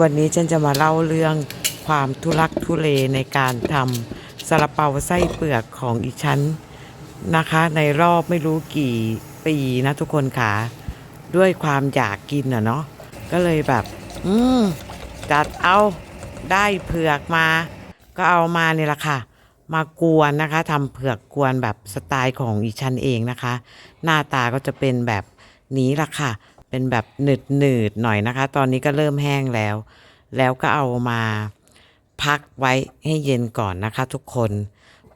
วันนี้ฉันจะมาเล่าเรื่องความทุลักทุเลในการทำซาลาเปาไส้เปลือกของอีฉันนะคะ ในรอบไม่รู้กี่ปีนะทุกคนค่ะ ด้วยความอยากกินอะเนาะก็เลยแบบ อืมจัดเอาได้เผือกมา ก็เอามาเนี่ยแหละค่ะ มากวนนะคะทำเผือกกวนแบบสไตล์ของอีชันเองนะคะ หน้าตาก็จะเป็นแบบนี้ละค่ะ เป็นแบบหนืดหนืดๆหน่อยนะคะ ตอนนี้ก็เริ่มแห้งแล้ว แล้วก็เอามาพักไว้ให้เย็นก่อนนะคะทุกคน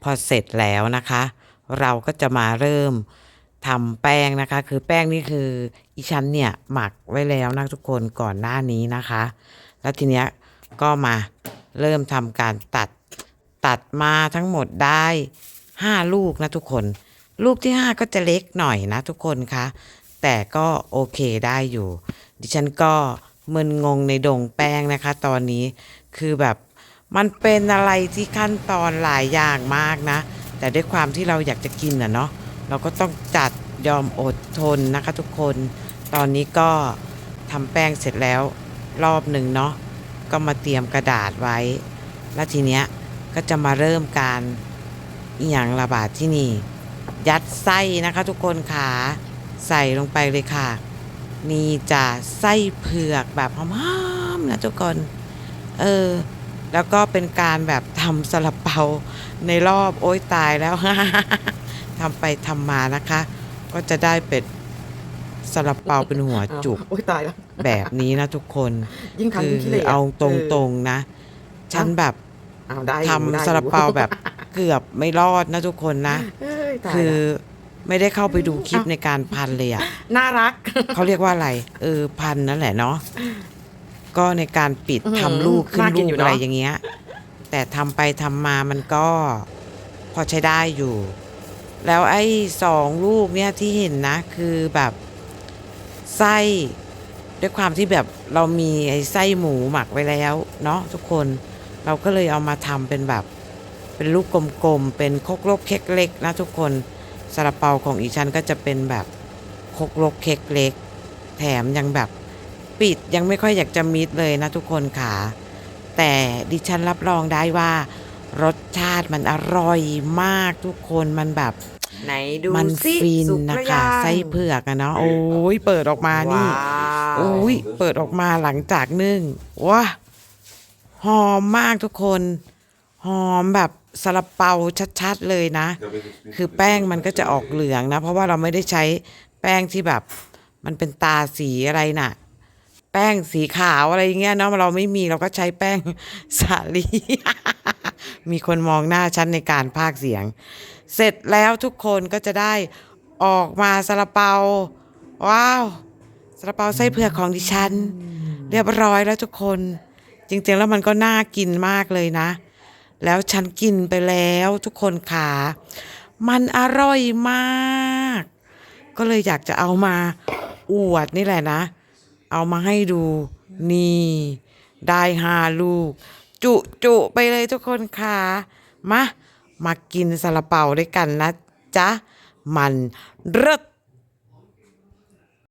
พอเสร็จแล้วนะคะ เราก็จะมาเริ่มทำแป้งนะคะ คือแป้งนี่คืออีชั้นเนี่ยหมักไว้แล้วนะทุกคนก่อนหน้านี้นะคะ แล้วทีเนี้ยก็มาเริ่มทำการตัดตัดมาทั้งหมดได้ 5 ลูกนะทุกคน ลูกที่ 5 ก็จะเล็กหน่อยนะทุกคนคะ แต่ก็โอเคได้อยู่ ดิฉันก็มึนงงในดงแป้งนะคะ ตอนนี้คือแบบมันเป็นอะไรที่ขั้นตอนหลายอย่างมากนะ แต่ด้วยความที่เราอยากจะกินอะเนาะเราก็ต้องจัดยอมอดทนนะคะทุกคน ตอนนี้ก็ทำแป้งเสร็จแล้วรอบหนึ่งเนาะก็มาเตรียมกระดาษไว้ แล้วทีเนี้ยก็จะมาเริ่มการอหย่างระบาดที่นี่ ยัดไส้นะคะทุกคนขา ใส่ลงไปเลยค่ะ นี่จะไส้เผือกแบบหอมๆนะทุกคนเออ แล้วก็เป็นการแบบทำซาลาเปาในรอบโอ้ยตายแล้วทำไปทำมานะคะ ก็จะได้เป็นซาลาเปาเป็นหัวจุกโอ้ยตายแล้วแบบนี้นะทุกคนยิ่งทำคืยิ่งขี้เหร่ะเอาตรงๆนะ ฉันแบบเออเอาได้อยู่ได้อยู่ทำซาลาเปาแบบเกือบไม่รอดนะทุกคนนะเอ้ยตายคือแล้ว ไม่ได้เข้าไปดูคลิปในการพันเลยอะน่ารัก เขาเรียกว่าอะไร เออพันนั่นแหละเนาะก็ในการปิดอื้อหือทำลูกขึ้นน่ากิลูนกอยู่เนอะ อะไรอย่างเงี้ย แต่ทำไปทำมามันก็ พอใช้ได้อยู่ แล้วไอ้สองลูกเนี่ยที่เห็นนะ คือแบบไส้ด้วยความที่แบบเรามีไอ้ไส้หมูหมักไว้แล้วเนาะทุกคนเราก็เลยเอามาทำเป็นแบบ เป็นลูกกลมๆ เป็นคกลกเค้กเล็กนะทุกคน ซาลาเปาของอีชันก็จะเป็นแบบคกลกเค้กเล็ก แถมยังแบบปิดยังไม่ค่อยอยากจะมิดเลยนะทุกคนค่ะ แต่ดิฉันรับรองได้ว่ารสชาติมันอร่อยมากทุกคนมันแบบ ไหนดูมันสิฟินสุกนะหรือคะยังไส้เผือกอะเนาะโอ้ยเปิดออกมานี่ ว้าวโอ้ย เปิดออกมาหลังจากนึ่งว้าหอมมากทุกคน หอมแบบซาลาเปาชัดๆเลยนะ คือแป้งมันก็จะออกเหลืองนะ เพราะว่าเราไม่ได้ใช้แป้งที่แบบมันเป็นตาสีอะไรน่ะ แป้งสีขาวอะไรอย่างเงี้ยเนาะเราไม่มีเราก็ใช้แป้งสาลี มีคนมองหน้าฉันในการพากเสียง เสร็จแล้วทุกคนก็จะได้ออกมาซาลาเปา ว้าวซาลาเปาไส้เผือกของดิฉัน เรียบร้อยแล้วทุกคน จริงๆแล้วมันก็น่ากินมากเลยนะ แล้วฉันกินไปแล้วทุกคนขามันอร่อยมาก ก็เลยอยากจะเอามาอวดนี่แหละนะ เอามาให้ดู นี่ ได้ห้าลูก จุจุไปเลยทุกคนค่ะ มา มากินซาลาเปาด้วยกันนะจ๊ะ มันเลิศ